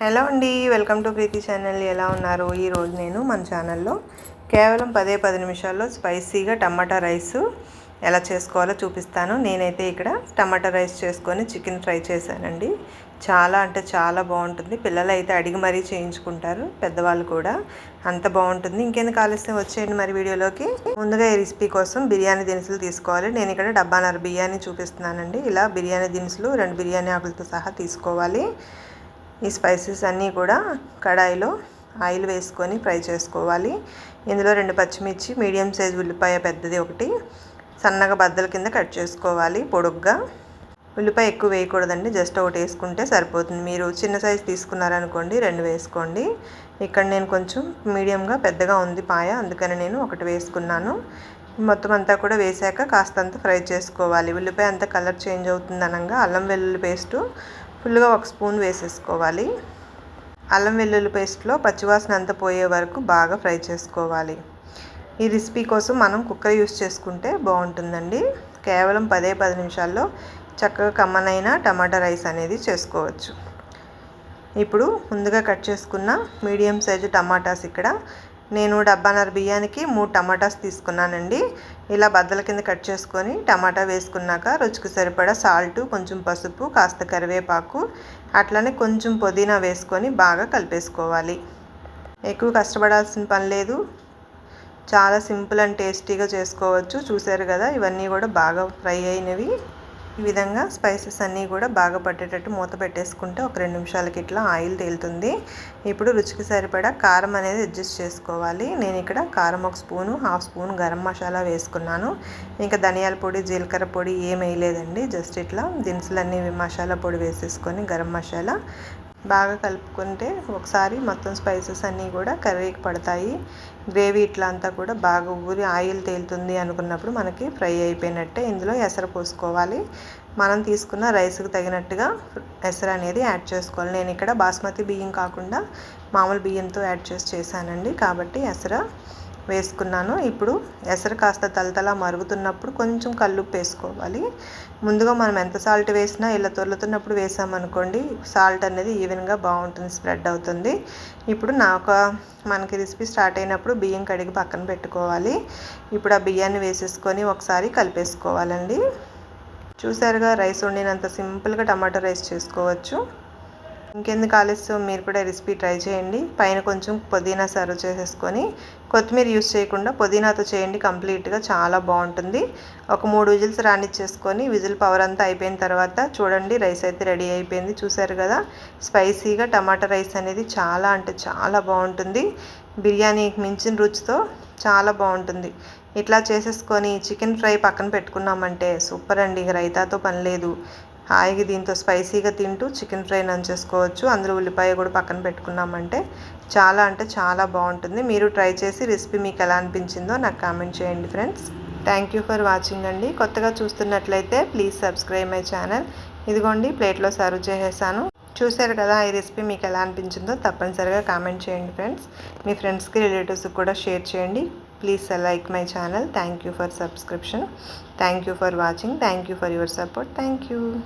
Hello అండి welcome to Preethi channel. ఎలా ఉన్నారు? ఈరోజు నేను మన ఛానల్లో కేవలం పదే పది నిమిషాల్లో స్పైసీగా టమాటా రైస్ ఎలా చేసుకోవాలో చూపిస్తాను. నేనైతే ఇక్కడ టమాటా రైస్ చేసుకొని చికెన్ ఫ్రై చేశానండి. చాలా అంటే చాలా బాగుంటుంది. పిల్లలు అయితే అడిగి మరీ చేయించుకుంటారు పెద్దవాళ్ళు కూడా. అంత బాగుంటుంది. ఇంకెందుకు ఆలస్యం? వచ్చేయండి మరి వీడియోలోకి. ముందుగా ఈ రెసిపీ కోసం బిర్యానీ దినుసులు తీసుకోవాలి. నేను ఇక్కడ డబ్బాన్నర బిర్యానీ చూపిస్తున్నానండి. ఇలా బిర్యానీ దినుసులు రెండు బిర్యానీ ఆకులతో సహా తీసుకోవాలి. ఈ స్పైసెస్ అన్నీ కూడా కడాయిలో ఆయిల్ వేసుకొని ఫ్రై చేసుకోవాలి. ఇందులో రెండు పచ్చిమిర్చి మీడియం సైజ్ ఉల్లిపాయ పెద్దది ఒకటి. సన్నగా బద్దల కింద కట్ చేసుకోవాలి పొడుగ్గా. ఉల్లిపాయ ఎక్కువ వేయకూడదండి జస్ట్ ఒకటి వేసుకుంటే సరిపోతుంది. మీరు చిన్న సైజు తీసుకున్నారనుకోండి రెండు వేసుకోండి. ఇక్కడ నేను కొంచెం మీడియంగా పెద్దగా ఉంది పాయ అందుకని నేను ఒకటి వేసుకున్నాను. మొత్తం అంతా కూడా వేసాక కాస్తంత ఫ్రై చేసుకోవాలి. ఉల్లిపాయ అంతా కలర్ చేంజ్ అవుతుంది అనగా అల్లం వెల్లుల్లి పేస్టు ఫుల్గా ఒక స్పూన్ వేసేసుకోవాలి. అల్లం వెల్లుల్లి పేస్ట్లో పచ్చివాసన అంతా పోయే వరకు బాగా ఫ్రై చేసుకోవాలి. ఈ రెసిపీ కోసం మనం కుక్కర్ యూస్ చేసుకుంటే బాగుంటుందండి. కేవలం పదే పది నిమిషాల్లో చక్కగా కమ్మనైన టమాటా రైస్ అనేది చేసుకోవచ్చు. ఇప్పుడు ముందుగా కట్ చేసుకున్న మీడియం సైజు టమాటాస్ ఇక్కడ నేను డబ్బాన్నర బియ్యానికి మూడు టమాటాస్ తీసుకున్నానండి. ఇలా బద్దల కింద కట్ చేసుకొని టమాటా వేసుకున్నాక రుచికి సరిపడా సాల్ట్ కొంచెం పసుపు కాస్త కరివేపాకు అట్లనే కొంచెం పుదీనా వేసుకొని బాగా కలిపేసుకోవాలి. ఎక్కువ కష్టపడాల్సిన పని లేదు. చాలా సింపుల్ అండ్ టేస్టీగా చేసుకోవచ్చు. చూసారు కదా ఇవన్నీ కూడా బాగా ఫ్రై అయినవి. ఈ విధంగా స్పైసెస్ అన్నీ కూడా బాగా పట్టేటట్టు మూత పెట్టేసుకుంటే ఒక రెండు నిమిషాలకి ఇట్లా ఆయిల్ తేలుతుంది. ఇప్పుడు రుచికి సరిపడా కారం అనేది అడ్జస్ట్ చేసుకోవాలి. నేను ఇక్కడ కారం ఒక spoon half spoon garam masala వేసుకున్నాను. ఇంకా ధనియాల పొడి జీలకర్ర పొడి ఏం వేయలేదండి. జస్ట్ ఇట్లా దినుసులన్నీ మసాలా పొడి వేసేసుకొని గరం మసాలా బాగా కలుపుకుంటే ఒకసారి మొత్తం స్పైసెస్ అన్నీ కూడా కర్రీకి పడతాయి. గ్రేవీ ఇట్లా అంతా కూడా బాగా ఊరి ఆయిల్ తేలుతుంది అనుకున్నప్పుడు మనకి ఫ్రై అయిపోయినట్టే ఇందులో ఎసరు పోసుకోవాలి. మనం తీసుకున్న రైస్కి తగినట్టుగా ఎసరు అనేది యాడ్ చేసుకోవాలి. నేను ఇక్కడ బాస్మతి బియ్యం కాకుండా మామూలు బియ్యంతో యాడ్ చేసి చేశానండి. కాబట్టి ఎసర వేసుకున్నాను. ఇప్పుడు ఎసరు కాస్త తలతల మరుగుతున్నప్పుడు కొంచెం కల్లుప్పు వేసుకోవాలి. ముందుగా మనం ఎంత సాల్ట్ వేసినా ఇలా తొలుతున్నప్పుడు వేసామనుకోండి సాల్ట్ అనేది ఈవెన్గా బాగుంటుంది స్ప్రెడ్ అవుతుంది. ఇప్పుడు నాకు మనకి రెసిపీ స్టార్ట్ అయినప్పుడు బియ్యం కడిగి పక్కన పెట్టుకోవాలి. ఇప్పుడు ఆ బియ్యాన్ని వేసేసుకొని ఒకసారి కలిపేసుకోవాలండి. చూసారుగా రైస్ వండినంత సింపుల్గా టమాటో రైస్ చేసుకోవచ్చు. ఇంకెందుకు ఆలస్యం? మీరు కూడా రెసిపీ ట్రై చేయండి. పైన కొంచెం పుదీనా సర్వ్ చేసేసుకొని కొత్తిమీర యూస్ చేయకుండా పుదీనాతో చేయండి. కంప్లీట్గా చాలా బాగుంటుంది. ఒక మూడు విజిల్స్ రానిచ్చేసుకొని విజిల్ పవర్ అంతా అయిపోయిన తర్వాత చూడండి రైస్ అయితే రెడీ అయిపోయింది. చూసారు కదా స్పైసీగా టమాటా రైస్ అనేది చాలా అంటే చాలా బాగుంటుంది. బిర్యానీకి మించిన రుచితో చాలా బాగుంటుంది. ఇట్లా చేసేసుకొని చికెన్ ఫ్రై పక్కన పెట్టుకున్నామంటే సూపర్ అండి. రైతాతో పని లేదు. హాయిగా దీంతో స్పైసీగా తింటూ చికెన్ ఫ్రై నంచేసుకోవచ్చు. అందులో ఉల్లిపాయ కూడా పక్కన పెట్టుకున్నామంటే చాలా అంటే చాలా బాగుంటుంది. మీరు ట్రై చేసి రెసిపీ మీకు ఎలా అనిపించిందో నాకు కామెంట్ చేయండి friends. Thank you for watching అండి. కొత్తగా చూస్తున్నట్లయితే ప్లీజ్ సబ్స్క్రైబ్ మై ఛానల్. ఇదిగోండి ప్లేట్లో సర్వ్ చేసేసాను. చూశారు కదా ఈ రెసిపీ మీకు ఎలా అనిపించిందో తప్పనిసరిగా కామెంట్ చేయండి ఫ్రెండ్స్. మీ ఫ్రెండ్స్కి రిలేటివ్స్కి కూడా షేర్ చేయండి. Please uh, like my channel. Thank you for subscription. Thank you for watching. Thank you for your support. Thank you.